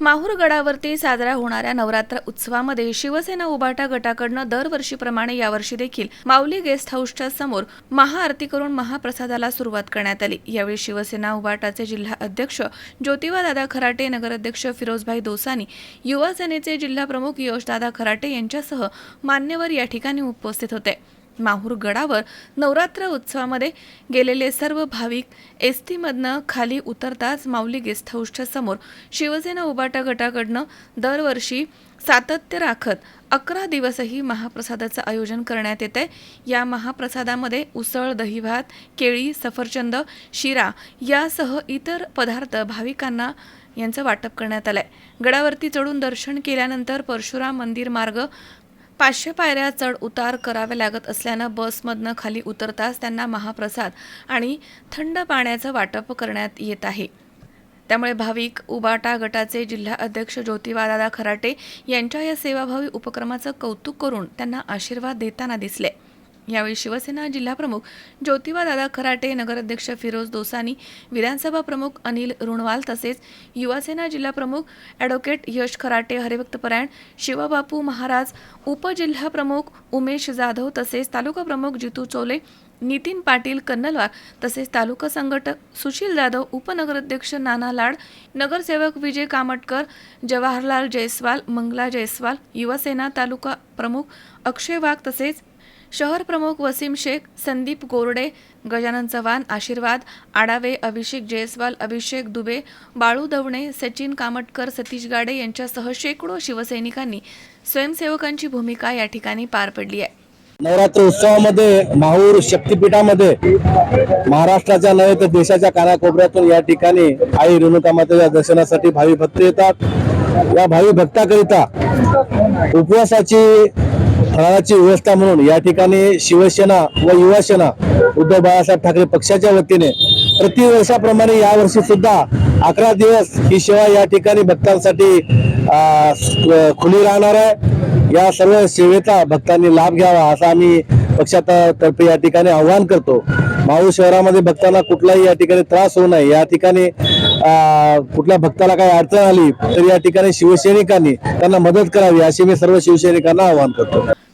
माहूर गडावरती साजरा होणाऱ्या नवरात्र उत्सवामध्ये शिवसेना उबाटा गटाकडनं दरवर्षीप्रमाणे यावर्षी देखील माऊली गेस्ट हाऊसच्या समोर महाआरती करून महाप्रसादाला सुरुवात करण्यात आली. यावेळी शिवसेना उबाटाचे जिल्हा अध्यक्ष ज्योतिबा दादा खराटे नगराध्यक्ष फिरोजभाई दोसानी युवा सेनेचे जिल्हा प्रमुख यशदादा खराटे यांच्यासह मान्यवर या ठिकाणी उपस्थित होते. माहूर गडावर नवरात्र उत्सवामध्ये गेलेले सर्व भाविक एस टीमधनं खाली उतरताच माऊली गेस्ट हाऊसच्या समोर शिवसेना उबाटा गटाकडनं दरवर्षी सातत्य राखत अकरा दिवसही महाप्रसादाचं आयोजन करण्यात येते या महाप्रसादामध्ये उसळ दहीभात केळी सफरचंद शिरा यासह इतर पदार्थ भाविकांना यांचं वाटप करण्यात आलं आहे गडावरती चढून दर्शन केल्यानंतर परशुराम मंदिर मार्ग पाचशे पायऱ्या चढ उतार करावे लागत असल्यानं बसमधनं खाली उतरताच त्यांना महाप्रसाद आणि थंड पाण्याचं वाटप करण्यात येत आहे. त्यामुळे भाविक उबाटा गटाचे जिल्हा अध्यक्ष ज्योतिबादादा खराटे यांच्या या सेवाभावी उपक्रमाचं कौतुक करून त्यांना आशीर्वाद देताना दिसले. यावेळी शिवसेना जिल्हाप्रमुख ज्योतिबा दादा खराटे नगराध्यक्ष फिरोज दोसानी विधानसभा प्रमुख अनिल रुणवाल तसेच युवासेना जिल्हाप्रमुख ॲडव्होकेट यश खराटे हरिभक्तपरायण शिवबापू महाराज उपजिल्हाप्रमुख उमेश जाधव तसेच तालुका प्रमुख जितू चोले नितीन पाटील कन्नलवार तसेच तालुका संघटक सुशील जाधव उपनगराध्यक्ष नाना लाड नगरसेवक विजय कामटकर जवाहरलाल जयस्वाल मंगला जयस्वाल युवासेना तालुका प्रमुख अक्षय वाघ तसेच शहर प्रमुख वसीम शेख संदीप गोरडे गजानन चव्हाण आशीर्वाद आडावे अभिषेक जयस्वाल अभिषेक दुबे बाळू दवणे सचिन कामटकर सतीश गाडे यांच्यासह शेकडो शिवसैनिकांनी स्वयंसेवकांची भूमिका या ठिकाणी पार पडली आहे. नवरात्र उत्सवामध्ये माहूर शक्तिपीठामध्ये महाराष्ट्राच्या नव्हे तर देशाच्या कानाकोपऱ्यातून या ठिकाणी आई रेणुका मातेच्या दर्शनासाठी भावी भक्त येतात. या भावी भक्ताकरिता उपवासाची फळाची व्यवस्था म्हणून या ठिकाणी शिवसेना व युवासेना उद्धव बाळासाहेब ठाकरे पक्षाच्या वतीने प्रतिवर्षाप्रमाणे यावर्षी सुद्धा अकरा दिवस ही सेवा या ठिकाणी भक्तांसाठी खुली राहणार आहे. या सर्व सेवेचा भक्तांनी लाभ घ्यावा असं आम्ही पक्षातर्फे या ठिकाणी आव्हान करतो. माऊ शहरामध्ये भक्तांना कुठलाही या ठिकाणी त्रास होऊ नये. या ठिकाणी कुठल्या भक्ताला काही अडचण आली तर या ठिकाणी शिवसैनिकांनी त्यांना मदत करावी अशी मी सर्व शिवसैनिकांना आवाहन करतो.